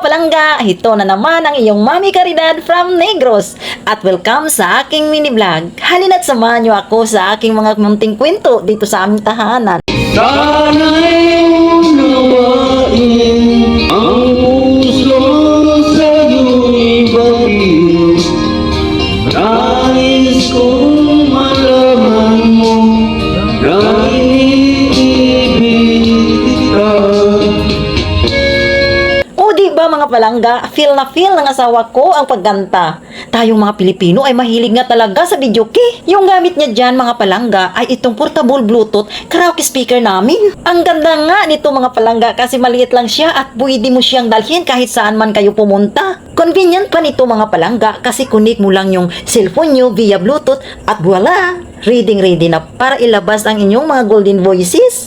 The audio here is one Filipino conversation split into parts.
mga palangga, ito na naman ang iyong Mami Caridad from Negros. At welcome sa aking mini vlog. Halina't samahan niyo ako sa aking mga munting kwento dito sa aming tahanan. Sana'y ba mga palangga, feel na feel ng asawa ko ang pagganta. Tayong mga Pilipino ay mahilig nga talaga sa videoke. Yung gamit niya dyan mga palangga ay itong portable bluetooth karaoke speaker namin. Ang ganda nga nito mga palangga kasi maliit lang siya at pwede mo siyang dalhin kahit saan man kayo pumunta. Convenient pa nito mga palangga kasi connect mo lang yung cellphone nyo via bluetooth at voila! Reading ready na para ilabas ang inyong mga golden voices.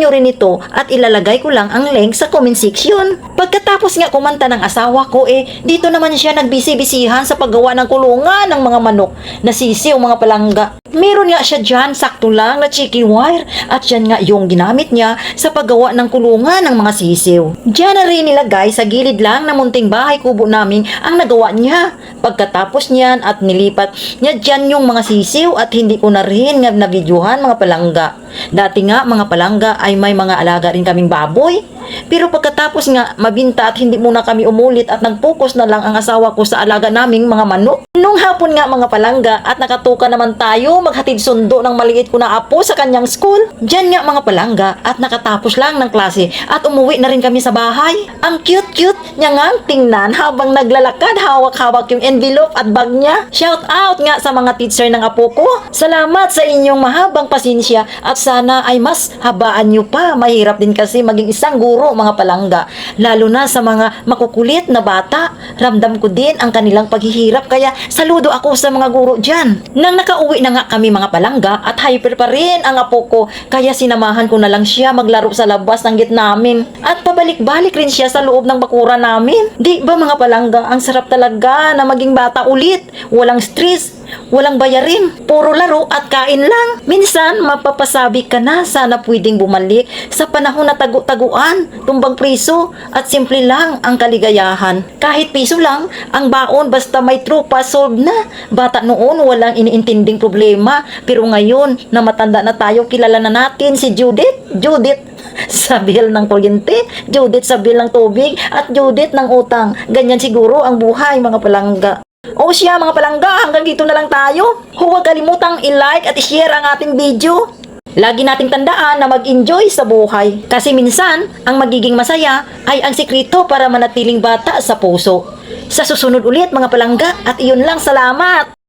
Nyo rin ito at ilalagay ko lang ang link sa comment section. Pagkatapos nga kumanta ng asawa ko eh, dito naman siya nagbisi-bisihan sa paggawa ng kulungan ng mga manok na sisi o mga palangga. Meron nga siya dyan, sakto lang na chicken wire at yan nga yung ginamit niya sa paggawa ng kulungan ng mga sisiw. Diyan na rin nilagay sa gilid lang ng munting bahay kubo namin ang nagawa niya. Pagkatapos niyan at nilipat niya dyan yung mga sisiw at hindi ko na rin nga nabidyuhan mga palangga. Dati nga mga palangga ay may mga alaga rin kaming baboy. Pero pagkatapos nga mabinta at hindi muna kami umulit at nag-focus na lang ang asawa ko sa alaga naming mga manok. Nung hapon nga mga palangga at nakatuka naman tayo maghatid sundo ng maliit ko na apo sa kanyang school. Diyan nga mga palangga at nakatapos lang ng klase at umuwi na rin kami sa bahay. Ang cute-cute niya nga tingnan habang naglalakad hawak-hawak yung envelope at bag niya. Shout out nga sa mga teacher ng apo ko. Salamat sa inyong mahabang pasensya at sana ay mas habaan nyo pa. Mahirap din kasi maging isang guro mga palangga. Lalo na sa mga makukulit na bata. Ramdam ko din ang kanilang paghihirap kaya saludo ako sa mga guro dyan. Nang nakauwi na nga kami mga palangga at hyper pa rin ang apo ko kaya sinamahan ko na lang siya maglaro sa labas ng git namin. At pabalik-balik rin siya sa loob ng bakura namin. Di ba mga palangga ang sarap talaga na maging bata ulit. Walang stress, walang bayarin, puro laro at kain lang. Minsan, mapapasabi ka na sana pwedeng bumalik sa panahon na tagu-taguan, tumbang priso, at simple lang ang kaligayahan. Kahit piso lang, ang baon basta may trupa solved na. Bata noon, walang iniintinding problema. Pero ngayon, na matanda na tayo, kilala na natin si Judith. Judith, sa bill ng kuryente, Judith sa bill ng tubig, at Judith ng utang. Ganyan siguro ang buhay, mga palangga. O siya mga palangga, hanggang dito na lang tayo. Huwag kalimutang i-like at i-share ang ating video. Lagi nating tandaan na mag-enjoy sa buhay. Kasi minsan, ang magiging masaya ay ang sikreto para manatiling bata sa puso. Sa susunod ulit mga palangga at iyon lang salamat!